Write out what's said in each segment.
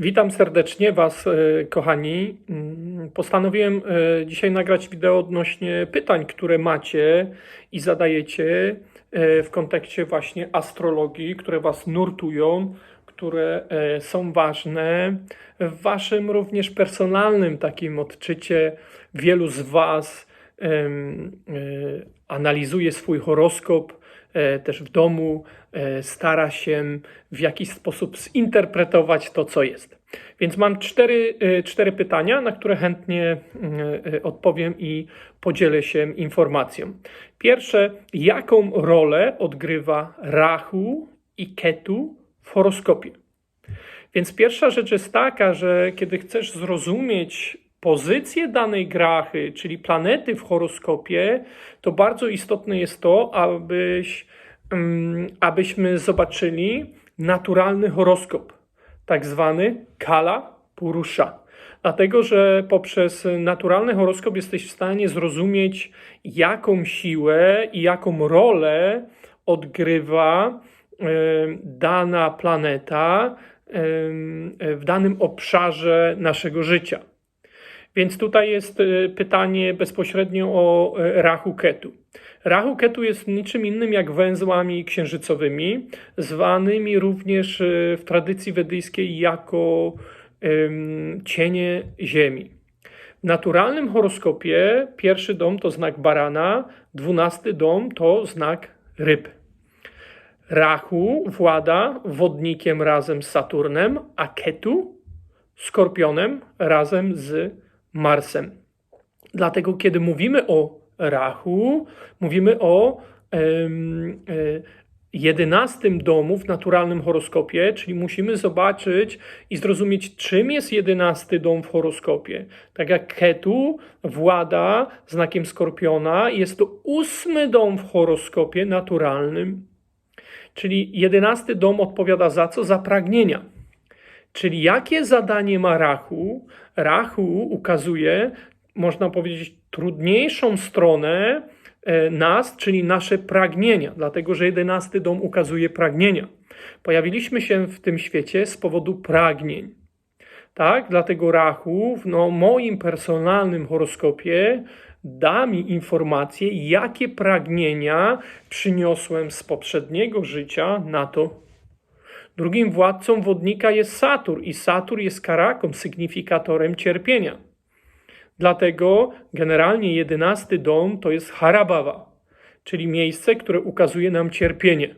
Witam serdecznie Was, e, kochani. Mm, Postanowiłem e, dzisiaj nagrać wideo odnośnie pytań, które macie i zadajecie e, w kontekście właśnie astrologii, które Was nurtują, które są ważne w Waszym również personalnym takim odczycie. Wielu z Was analizuje swój horoskop też w domu, stara się w jakiś sposób zinterpretować to, co jest. Więc mam cztery, e, cztery pytania, na które chętnie e, e, odpowiem i podzielę się informacją. Pierwsze, jaką rolę odgrywa Rahu i Ketu w horoskopie? Więc pierwsza rzecz jest taka, że kiedy chcesz zrozumieć pozycję danej grachy, czyli planety w horoskopie, to bardzo istotne jest to, abyś, mm, abyśmy zobaczyli naturalny horoskop, tak zwany Kala Purusha. Dlatego, że poprzez naturalny horoskop jesteś w stanie zrozumieć, jaką siłę i jaką rolę odgrywa e, dana planeta e, w danym obszarze naszego życia. Więc tutaj jest e, pytanie bezpośrednio o e, Rahu Ketu. Rahu Ketu jest niczym innym jak węzłami księżycowymi, zwanymi również e, w tradycji wedyjskiej jako em, cienie Ziemi. W naturalnym horoskopie pierwszy dom to znak barana, dwunasty dom to znak ryb. Rahu włada wodnikiem razem z Saturnem, a Ketu skorpionem razem z Marsem. Dlatego, kiedy mówimy o Rahu, mówimy o e, jedenastym domu w naturalnym horoskopie, czyli musimy zobaczyć i zrozumieć, czym jest jedenasty dom w horoskopie. Tak jak Ketu włada znakiem skorpiona, jest to ósmy dom w horoskopie naturalnym. Czyli jedenasty dom odpowiada za co? Za pragnienia. Czyli jakie zadanie ma Rahu? Rahu ukazuje, można powiedzieć, trudniejszą stronę e, nas, czyli nasze pragnienia, dlatego że jedenasty dom ukazuje pragnienia. Pojawiliśmy się w tym świecie z powodu pragnień. Tak, dlatego Rahu w no, moim personalnym horoskopie da mi informację, jakie pragnienia przyniosłem z poprzedniego życia na to Drugim władcą wodnika jest Saturn i Saturn jest karaką, sygnifikatorem cierpienia. Dlatego generalnie jedenasty dom to jest Harabawa, czyli miejsce, które ukazuje nam cierpienie.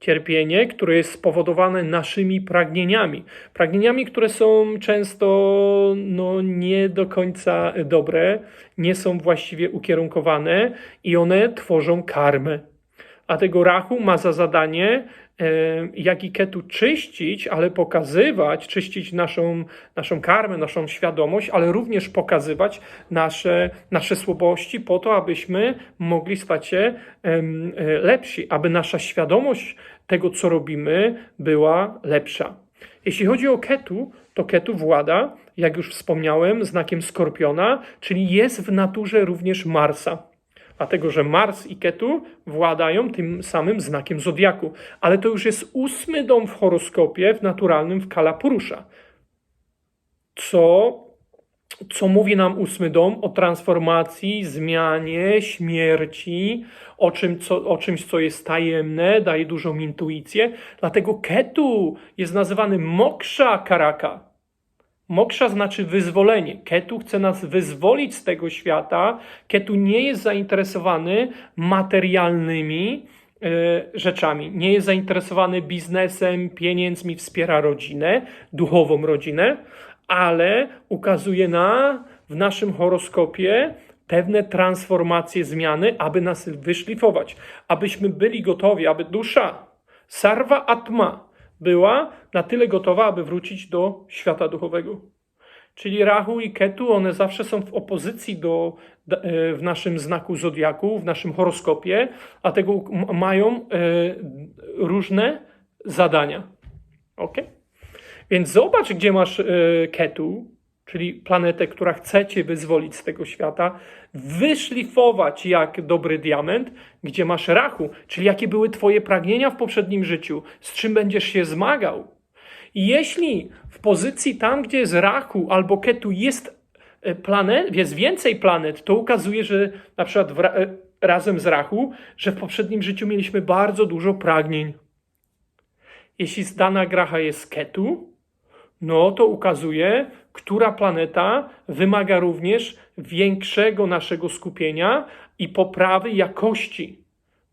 Cierpienie, które jest spowodowane naszymi pragnieniami. Pragnieniami, które są często no, nie do końca dobre, nie są właściwie ukierunkowane i one tworzą karmę. A tego Rahu ma za zadanie jak i ketu czyścić, ale pokazywać, czyścić naszą, naszą karmę, naszą świadomość, ale również pokazywać nasze, nasze słabości po to, abyśmy mogli stać się e, lepsi, aby nasza świadomość tego, co robimy, była lepsza. Jeśli chodzi o ketu, to ketu włada, jak już wspomniałem, znakiem skorpiona, czyli jest w naturze również Marsa dlatego że Mars i Ketu władają tym samym znakiem zodiaku. Ale to już jest ósmy dom w horoskopie, w naturalnym w Kala Purusha. Co, co mówi nam ósmy dom o transformacji, zmianie, śmierci, o, czym, co, o czymś, co jest tajemne, daje dużą intuicję. Dlatego Ketu jest nazywany Moksha Karaka. Moksha znaczy wyzwolenie. Ketu chce nas wyzwolić z tego świata. Ketu nie jest zainteresowany materialnymi e, rzeczami. Nie jest zainteresowany biznesem, pieniędzmi, wspiera rodzinę, duchową rodzinę, ale ukazuje na w naszym horoskopie pewne transformacje, zmiany, aby nas wyszlifować, abyśmy byli gotowi, aby dusza, sarva atma, była na tyle gotowa, aby wrócić do świata duchowego. Czyli Rahu i Ketu, one zawsze są w opozycji do, e, w naszym znaku zodiaku, w naszym horoskopie, dlatego m- mają e, różne zadania. Ok? Więc zobacz, gdzie masz e, Ketu, czyli planetę, która chce cię wyzwolić z tego świata, wyszlifować jak dobry diament, gdzie masz rachu, czyli jakie były twoje pragnienia w poprzednim życiu, z czym będziesz się zmagał. I jeśli w pozycji tam, gdzie jest Rahu albo Ketu jest e, planet, jest więcej planet, to ukazuje, że na przykład w, e, razem z Rahu, że w poprzednim życiu mieliśmy bardzo dużo pragnień. Jeśli dana gracha jest Ketu, no to ukazuje, która planeta wymaga również większego naszego skupienia i poprawy jakości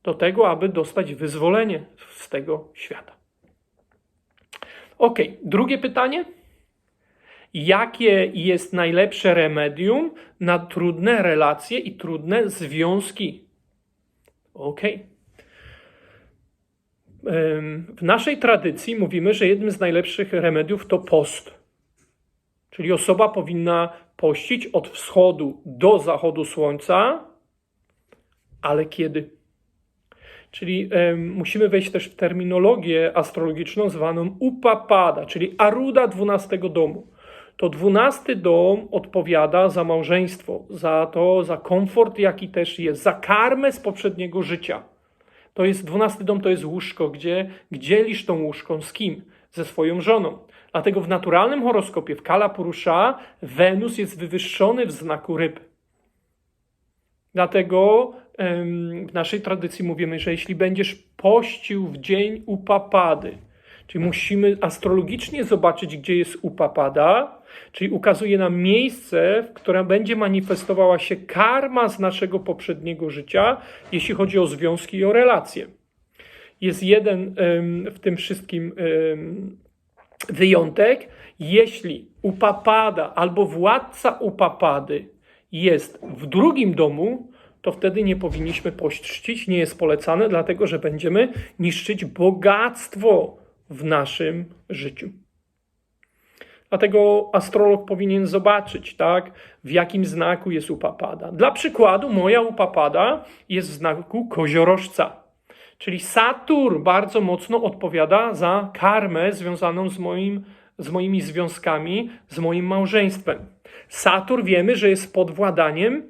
do tego, aby dostać wyzwolenie z tego świata. Ok, drugie pytanie. Jakie jest najlepsze remedium na trudne relacje i trudne związki? Ok. W naszej tradycji mówimy, że jednym z najlepszych remediów to post. Czyli osoba powinna pościć od wschodu do zachodu słońca, ale kiedy? Czyli musimy wejść też w terminologię astrologiczną zwaną upapada, czyli aruda 12 domu. To 12 dom odpowiada za małżeństwo, za to, za komfort, jaki też jest, za karmę z poprzedniego życia. To jest 12 dom, to jest łóżko, gdzie, gdzie dzielisz tą łóżką z kim? Ze swoją żoną. Dlatego w naturalnym horoskopie, w Kala Purusha, Wenus jest wywyższony w znaku ryb. Dlatego w naszej tradycji mówimy, że jeśli będziesz pościł w dzień upapady, czyli musimy astrologicznie zobaczyć, gdzie jest upapada, czyli ukazuje nam miejsce, w którym będzie manifestowała się karma z naszego poprzedniego życia, jeśli chodzi o związki i o relacje. Jest jeden w tym wszystkim wyjątek, jeśli upapada albo władca upapady jest w drugim domu, to wtedy nie powinniśmy pościć, nie jest polecane, dlatego że będziemy niszczyć bogactwo w naszym życiu. Dlatego astrolog powinien zobaczyć, tak, w jakim znaku jest upapada. Dla przykładu, moja upapada jest w znaku koziorożca. Czyli Saturn bardzo mocno odpowiada za karmę związaną z, moim, z moimi związkami, z moim małżeństwem. Saturn wiemy, że jest pod władaniem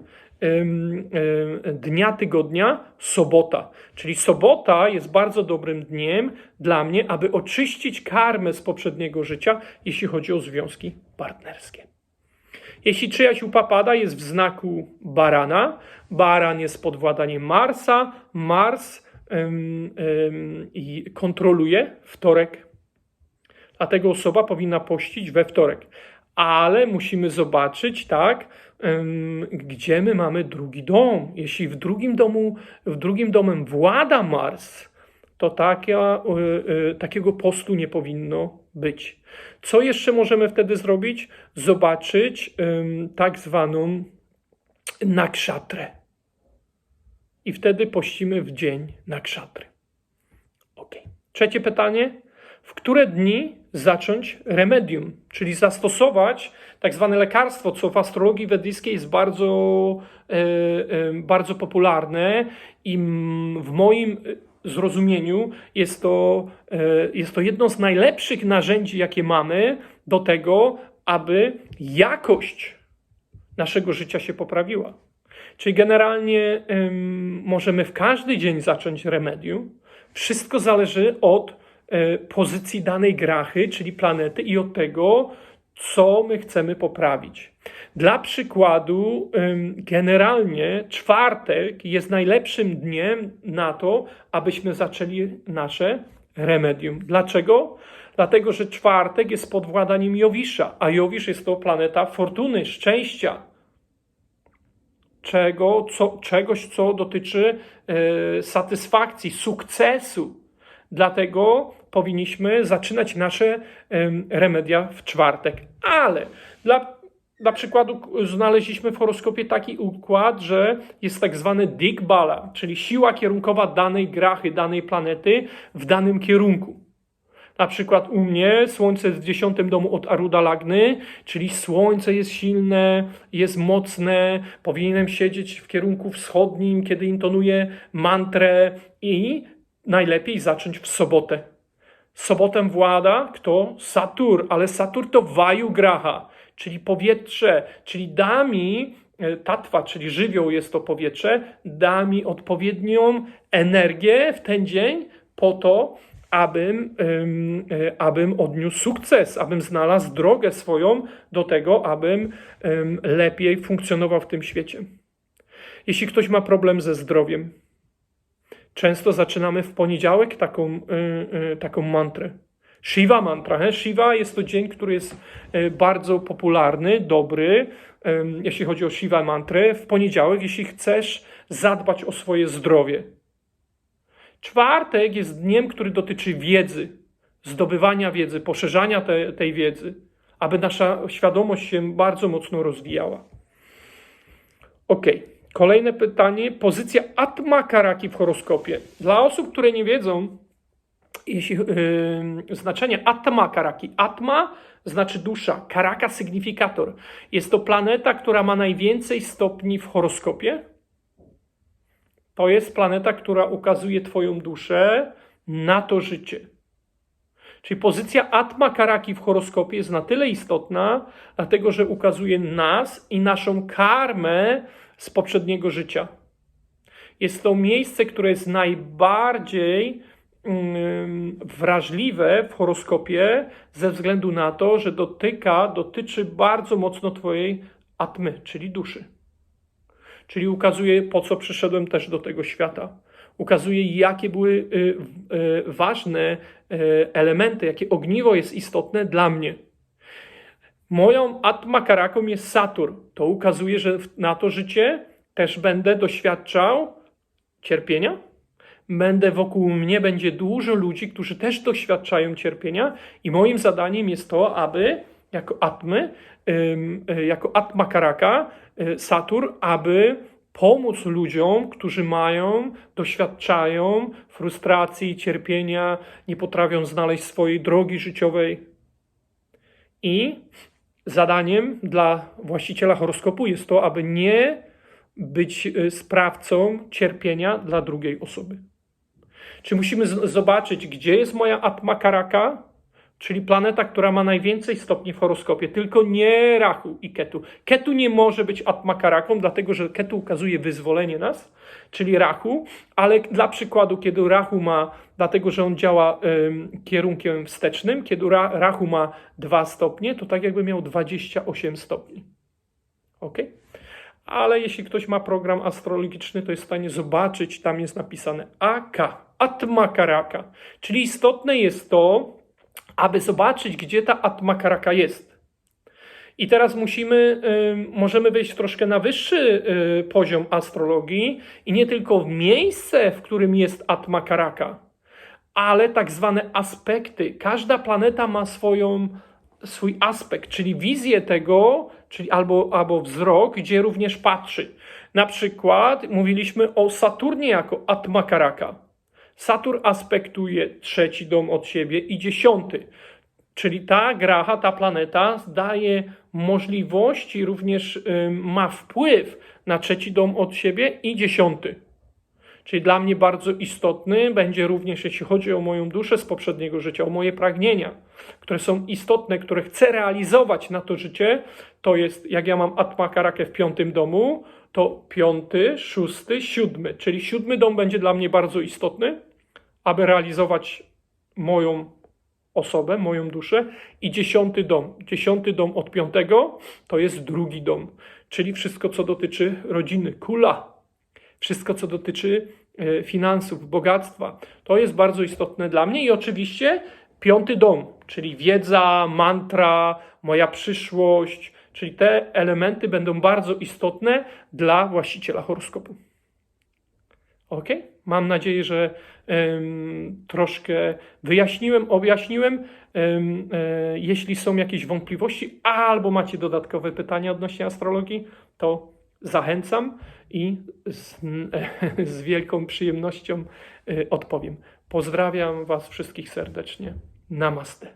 dnia tygodnia sobota. Czyli sobota jest bardzo dobrym dniem dla mnie, aby oczyścić karmę z poprzedniego życia, jeśli chodzi o związki partnerskie. Jeśli czyjaś upapada jest w znaku barana, baran jest pod władaniem Marsa, Mars i kontroluje wtorek. Dlatego osoba powinna pościć we wtorek. Ale musimy zobaczyć, tak, gdzie my mamy drugi dom. Jeśli w drugim domu, w drugim domem włada Mars, to takia, e, e, takiego postu nie powinno być. Co jeszcze możemy wtedy zrobić? Zobaczyć tak zwaną nakszatrę i wtedy pościmy w dzień na krzatry. Ok. Trzecie pytanie. W które dni zacząć remedium, czyli zastosować tak zwane lekarstwo, co w astrologii wedyjskiej jest bardzo, e, e, bardzo popularne i w moim zrozumieniu jest to, e, jest to jedno z najlepszych narzędzi, jakie mamy do tego, aby jakość naszego życia się poprawiła. Czyli generalnie ym, możemy w każdy dzień zacząć remedium. Wszystko zależy od y, pozycji danej grachy, czyli planety i od tego, co my chcemy poprawić. Dla przykładu, ym, generalnie czwartek jest najlepszym dniem na to, abyśmy zaczęli nasze remedium. Dlaczego? Dlatego, że czwartek jest pod władaniem Jowisza, a Jowisz jest to planeta fortuny, szczęścia czego, co, czegoś, co dotyczy e, satysfakcji, sukcesu. Dlatego powinniśmy zaczynać nasze e, remedia w czwartek. Ale dla, dla przykładu znaleźliśmy w horoskopie taki układ, że jest tak zwany digbala, czyli siła kierunkowa danej grachy, danej planety w danym kierunku. Na przykład u mnie słońce jest w dziesiątym domu od Aruda Lagny, czyli słońce jest silne, jest mocne, powinienem siedzieć w kierunku wschodnim, kiedy intonuję mantrę i najlepiej zacząć w sobotę. Sobotę włada kto? Satur, ale Satur to Vaju Graha, czyli powietrze, czyli da mi e, tatwa, czyli żywioł jest to powietrze, da mi odpowiednią energię w ten dzień po to, abym, ym, y, abym odniósł sukces, abym znalazł drogę swoją do tego, abym ym, lepiej funkcjonował w tym świecie. Jeśli ktoś ma problem ze zdrowiem, często zaczynamy w poniedziałek taką, y, y, taką mantrę. Shiva mantra. He? Shiva jest to dzień, który jest bardzo popularny, dobry, jeśli chodzi o Shiva mantrę. W poniedziałek, jeśli chcesz zadbać o swoje zdrowie. Czwartek jest dniem, który dotyczy wiedzy, zdobywania wiedzy, poszerzania te, tej wiedzy, aby nasza świadomość się bardzo mocno rozwijała. Ok, kolejne pytanie. Pozycja Atma Karaki w horoskopie. Dla osób, które nie wiedzą, jeśli yy, znaczenie Atma Karaki. Atma znaczy dusza, Karaka sygnifikator. Jest to planeta, która ma najwięcej stopni w horoskopie to jest planeta, która ukazuje Twoją duszę na to życie. Czyli pozycja Atma Karaki w horoskopie jest na tyle istotna, dlatego że ukazuje nas i naszą karmę z poprzedniego życia. Jest to miejsce, które jest najbardziej mm, wrażliwe w horoskopie ze względu na to, że dotyka, dotyczy bardzo mocno Twojej atmy, czyli duszy. Czyli ukazuje, po co przyszedłem też do tego świata. Ukazuje, jakie były y, y, ważne y, elementy, jakie ogniwo jest istotne dla mnie. Moją atma karaką jest Saturn. To ukazuje, że na to życie też będę doświadczał cierpienia. Będę wokół mnie będzie dużo ludzi, którzy też doświadczają cierpienia, i moim zadaniem jest to, aby jako atmy, jako atma karaka, Y, Saturn, aby pomóc ludziom, którzy mają, doświadczają frustracji, cierpienia, nie potrafią znaleźć swojej drogi życiowej. I zadaniem dla właściciela horoskopu jest to, aby nie być y, sprawcą cierpienia dla drugiej osoby. Czy musimy zobaczyć, gdzie jest moja atma karaka, czyli planeta, która ma najwięcej stopni w horoskopie, tylko nie Rahu i Ketu. Ketu nie może być Atmakaraką, dlatego że Ketu ukazuje wyzwolenie nas, czyli Rahu, ale dla przykładu, kiedy Rahu ma, dlatego że on działa ym, kierunkiem wstecznym, kiedy Ra, Rahu ma 2 stopnie, to tak jakby miał 28 stopni. Ok? Ale jeśli ktoś ma program astrologiczny, to jest w stanie zobaczyć, tam jest napisane AK, Atmakaraka. Czyli istotne jest to, aby zobaczyć, gdzie ta atma karaka jest. I teraz musimy, możemy wejść troszkę na wyższy y, poziom astrologii i nie tylko w miejsce, w którym jest atma karaka, ale tak zwane aspekty. Każda planeta ma swoją, swój aspekt, czyli wizję tego, czyli albo, albo wzrok, gdzie również patrzy. Na przykład mówiliśmy o Saturnie jako atma karaka. Saturn aspektuje trzeci dom od siebie i dziesiąty. Czyli ta gracha, ta planeta daje możliwości, również ma wpływ na trzeci dom od siebie i dziesiąty. Czyli dla mnie bardzo istotny będzie również, jeśli chodzi o moją duszę z poprzedniego życia, o moje pragnienia, które są istotne, które chcę realizować na to życie. To jest, jak ja mam Atma Karakę w piątym domu, to piąty, szósty, siódmy. Czyli siódmy dom będzie dla mnie bardzo istotny, aby realizować moją osobę, moją duszę. I dziesiąty dom. Dziesiąty dom od piątego to jest drugi dom, czyli wszystko, co dotyczy rodziny, kula. Wszystko, co dotyczy e, finansów, bogactwa. To jest bardzo istotne dla mnie i oczywiście piąty dom, czyli wiedza, mantra, moja przyszłość, czyli te elementy będą bardzo istotne dla właściciela horoskopu. Ok? Mam nadzieję, że um, troszkę wyjaśniłem, objaśniłem. Um, e, jeśli są jakieś wątpliwości albo macie dodatkowe pytania odnośnie astrologii, to zachęcam i z, z wielką przyjemnością e, odpowiem. Pozdrawiam Was wszystkich serdecznie. Namaste.